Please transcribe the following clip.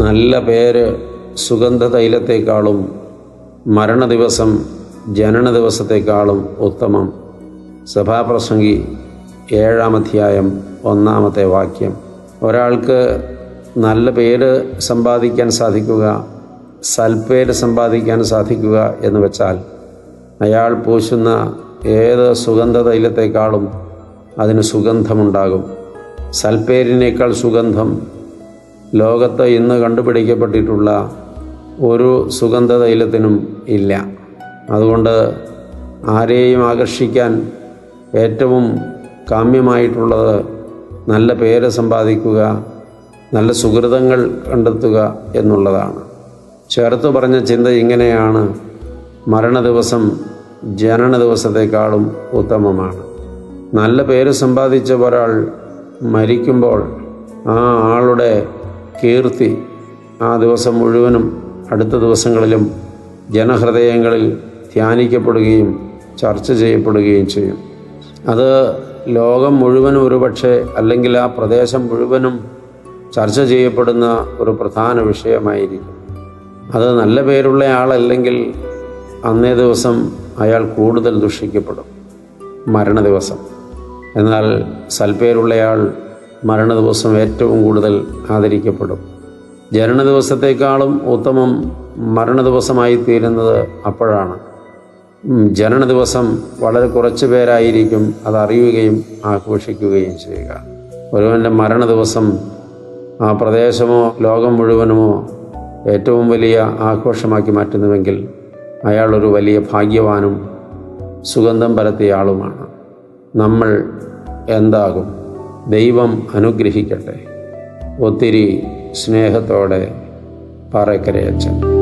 നല്ല പേര് സുഗന്ധ തൈലത്തേക്കാളും മരണ ദിവസം ജനന ദിവസത്തേക്കാളും ഉത്തമം. സഭാപ്രസംഗി ഏഴാം അധ്യായം ഒന്നാമത്തെ വാക്യം. ഒരാൾക്ക് നല്ല പേര് സമ്പാദിക്കാൻ സാധിക്കുക സൽപ്പേര് സമ്പാദിക്കാൻ സാധിക്കുക എന്ന് വെച്ചാൽ അയാൾ പൂശുന്ന ഏത് സുഗന്ധ തൈലത്തെക്കാളും അതിന് സുഗന്ധമുണ്ടാകും. സൽപ്പേരിനേക്കാൾ സുഗന്ധം ലോകത്ത് ഇന്ന് കണ്ടുപിടിക്കപ്പെട്ടിട്ടുള്ള ഒരു സുഗന്ധ തൈലത്തിനും ഇല്ല. അതുകൊണ്ട് ആരെയും ആകർഷിക്കാൻ ഏറ്റവും കാമ്യമായിട്ടുള്ളത് നല്ല പേര് സമ്പാദിക്കുക നല്ല സുഹൃതങ്ങൾ കണ്ടെത്തുക എന്നുള്ളതാണ്. ചേർത്ത് പറഞ്ഞ ചിന്ത ഇങ്ങനെയാണ്. മരണ ദിവസം ജനന ദിവസത്തെക്കാളും ഉത്തമമാണ്. നല്ല പേര് സമ്പാദിച്ച ഒരാൾ മരിക്കുമ്പോൾ ആ ആളുടെ കീർത്തി ആ ദിവസം മുഴുവനും അടുത്ത ദിവസങ്ങളിലും ജനഹൃദയങ്ങളിൽ ധ്യാനിക്കപ്പെടുകയും ചർച്ച ചെയ്യപ്പെടുകയും ചെയ്യും. അത് ലോകം മുഴുവനും ഒരുപക്ഷെ അല്ലെങ്കിൽ ആ പ്രദേശം മുഴുവനും ചർച്ച ചെയ്യപ്പെടുന്ന ഒരു പ്രധാന വിഷയമായിരിക്കും. അത് നല്ല പേരുള്ള ആളല്ലെങ്കിൽ അന്നേ ദിവസം അയാൾ കൂടുതൽ ദുഷിക്കപ്പെടും. മരണ ദിവസം എന്നാൽ സൽപ്പേരുള്ളയാൾ മരണ ദിവസം ഏറ്റവും കൂടുതൽ ആദരിക്കപ്പെടും. ജനന ദിവസത്തെക്കാളും ഉത്തമം മരണ ദിവസമായി തീരുന്നത് അപ്പോഴാണ്. ജനന ദിവസം വളരെ കുറച്ച് പേരായിരിക്കും അത് അറിയുകയും ആഘോഷിക്കുകയും ചെയ്യുക. ഒരുവന്റെ മരണ ദിവസം ആ പ്രദേശമോ ലോകം മുഴുവനുമോ ഏറ്റവും വലിയ ആഘോഷമാക്കി മാറ്റുന്നുവെങ്കിൽ അയാളൊരു വലിയ ഭാഗ്യവാനും സുഗന്ധം പരത്തിയ ആളുമാണ്. നമ്മൾ എന്താകും? ദൈവം അനുഗ്രഹിക്കട്ടെ. ഒത്തിരി സ്നേഹത്തോടെ പാറക്കരയച്ചൻ.